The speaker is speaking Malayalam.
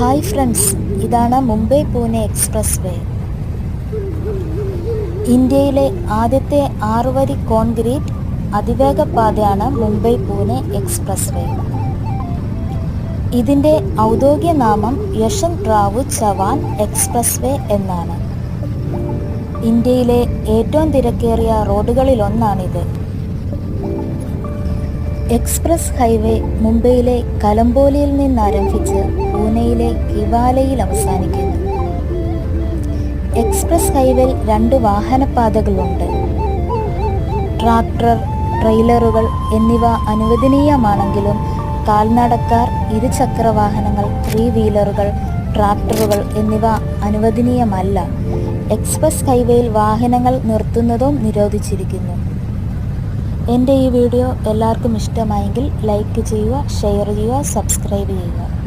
ഹായ് ഫ്രണ്ട്സ് ഇതാണ് മുംബൈ പൂനെ എക്സ്പ്രസ് വേ ഇന്ത്യയിലെ ആദ്യത്തെ ആറുവരി കോൺക്രീറ്റ് അതിവേഗ പാതയാണ് മുംബൈ പൂനെ എക്സ്പ്രസ് വേ ഇതിന്റെ ഔദ്യോഗിക നാമം യശന്ത് റാവു ചവാൻ എക്സ്പ്രസ് വേ എന്നാണ്. ഇന്ത്യയിലെ ഏറ്റവും തിരക്കേറിയ റോഡുകളിലൊന്നാണിത്. എക്സ്പ്രസ് ഹൈവേ മുംബൈയിലെ കലംബോലിയിൽ നിന്നാരംഭിച്ച് പൂനെയിലെ കിവാലയിൽ അവസാനിക്കുന്നു. എക്സ്പ്രസ് ഹൈവേയിൽ രണ്ട് വാഹനപാതകളുണ്ട്. ട്രാക്ടർ ട്രെയിലറുകൾ എന്നിവ അനുവദനീയമാണെങ്കിലും കാൽനടക്കാർ ഇരുചക്ര വാഹനങ്ങൾ ത്രീ വീലറുകൾ ട്രാക്ടറുകൾ എന്നിവ അനുവദനീയമല്ല. എക്സ്പ്രസ് ഹൈവേയിൽ വാഹനങ്ങൾ നിർത്തുന്നതും നിരോധിച്ചിരിക്കുന്നു. എന്റെ ഈ വീഡിയോ എല്ലാവർക്കും ഇഷ്ടമായെങ്കിൽ ലൈക്ക് ചെയ്യുക ഷെയർ ചെയ്യുക സബ്സ്ക്രൈബ് ചെയ്യുക.